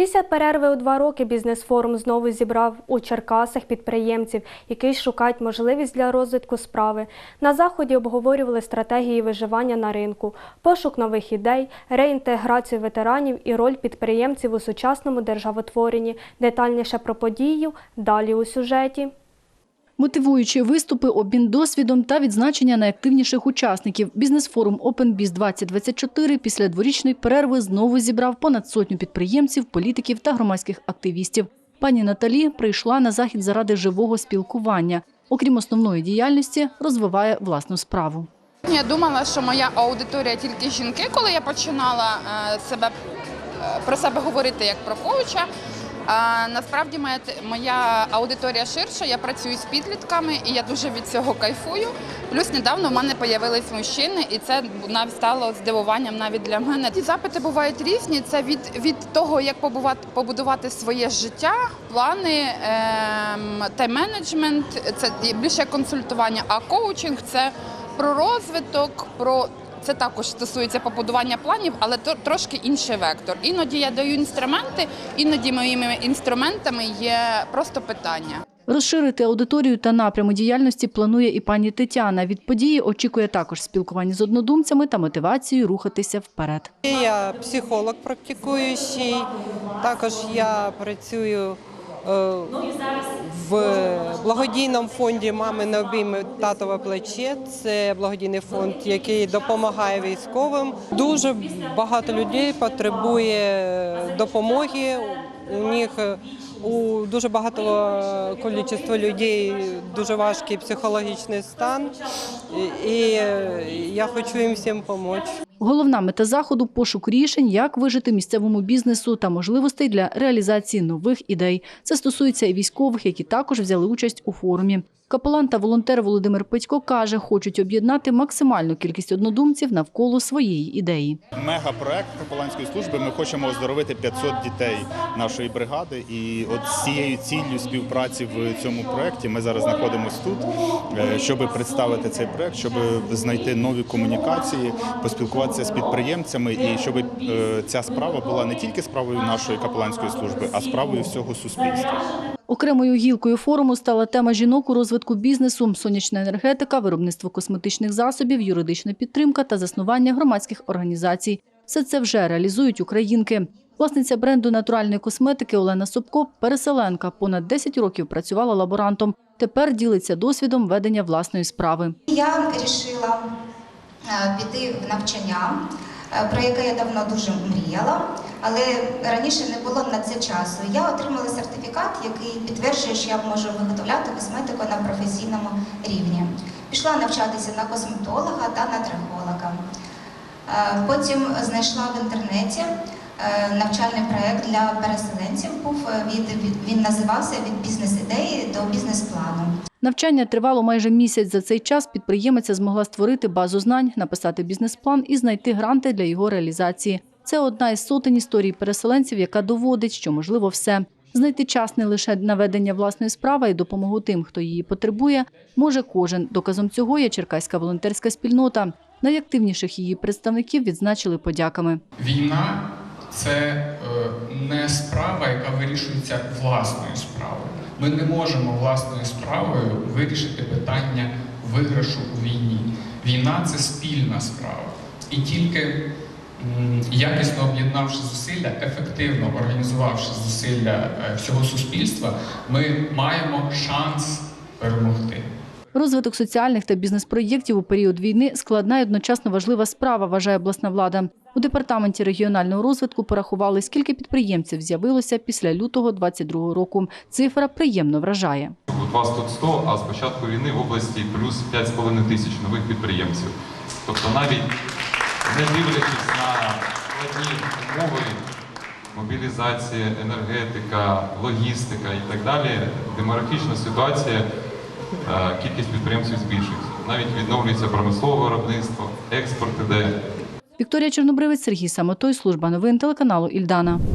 Після перерви у два роки бізнес-форум знову зібрав у Черкасах підприємців, які шукають можливість для розвитку справи. На заході обговорювали стратегії виживання на ринку, пошук нових ідей, реінтеграцію ветеранів і роль підприємців у сучасному державотворенні. Детальніше про подію далі у сюжеті. Мотивуючі виступи, обмін досвідом та відзначення найактивніших учасників. Бізнес-форум OpenBiz 2024 після дворічної перерви знову зібрав понад сотню підприємців, політиків та громадських активістів. Пані Наталі прийшла на захід заради живого спілкування. Окрім основної діяльності, розвиває власну справу. Я думала, що моя аудиторія тільки жінки, коли я починала е, себе е, про себе говорити як про коуча. Насправді моя моя аудиторія ширша. Я працюю з підлітками і я дуже від цього кайфую. Плюс недавно в мене з'явились мужчини, і це навіть стало здивуванням навіть для мене. Ті запити бувають різні. Це від, від того, як побувати, побудувати своє життя, плани, ем, тайм-менеджмент, це більше консультування. А коучинг це про розвиток, про це також стосується побудування планів, але то трошки інший вектор. Іноді я даю інструменти, іноді моїми інструментами є просто питання. Розширити аудиторію та напряму діяльності планує і пані Тетяна. Від події очікує також спілкування з однодумцями та мотивацію рухатися вперед. Я психолог практикуючий. Також я працюю в благодійному фонді Мами на обійми татове плече. Це благодійний фонд, який допомагає військовим. Дуже багато людей потребує допомоги. У них е, у дуже багато кількість людей дуже важкий психологічний стан, і, і е, я хочу їм всім допомогти. Головна мета заходу пошук рішень, як вижити місцевому бізнесу та можливостей для реалізації нових ідей. Це стосується і військових, які також взяли участь у форумі. Капелан та волонтер Володимир Петько каже, хочуть об'єднати максимальну кількість однодумців навколо своєї ідеї. Мегапроект капеланської служби. Ми хочемо оздоровити 500 дітей нашої бригади. І от з цією ціллю співпраці в цьому проєкті ми зараз знаходимося тут, е, щоб представити цей проєкт, щоб знайти нові комунікації, поспілкуватися з підприємцями, і щоб е, ця справа була не тільки справою нашої капеланської служби, а справою всього суспільства. Окремою гілкою форуму стала тема жінок у розвитку бізнесу, сонячна енергетика, виробництво косметичних засобів, юридична підтримка та заснування громадських організацій. Все це вже реалізують українки. Власниця бренду натуральної косметики Олена Собко – переселенка. Понад 10 років працювала лаборантом. Тепер ділиться досвідом ведення власної справи. Я вирішила е, піти в навчання, е, про яке я давно дуже мріяла, але раніше не було на це часу. Я отримала сертифікат, який підтверджує, що я можу виготовляти косметику на професійному рівні. Пішла навчатися на косметолога та на трихолога. Е, Потім знайшла в інтернеті навчальний проєкт для переселенців. Був е, від, від- він називався від бізнес-ідеї до бізнес-плану. Навчання тривало майже місяць. За цей час підприємиця змогла створити базу знань, написати бізнес-план і знайти гранти для його реалізації. Це одна із сотень історій переселенців, яка доводить, що можливо все. Знайти час не лише на ведення власної справи, й допомогу тим, хто її потребує, може кожен. Доказом цього є черкаська волонтерська спільнота. Найактивніших її представників відзначили подяками. Війна це е, не справа, яка вирішується власною справою. Ми не можемо власною справою вирішити питання виграшу у війні. Війна це спільна справа. І тільки якісно об'єднавши зусилля, ефективно організувавши зусилля е, всього суспільства, ми маємо шанс перемогти. Розвиток соціальних та бізнес-проєктів у період війни складна і одночасно важлива справа, вважає обласна влада. У департаменті регіонального розвитку порахували, скільки підприємців з'явилося після лютого 22 року. Цифра приємно вражає. У вас тут 100, а з початку війни в області плюс 5,5 тисяч нових підприємців. Тобто навіть не дивлячись на складні умови, мобілізація, енергетика, логістика і так далі, демографічна ситуація, кількість підприємців збільшується. Навіть відновлюється промислове виробництво, експорт іде. Вікторія Чорнобривець, Сергій Самотой, служба новин телеканалу Ільдана.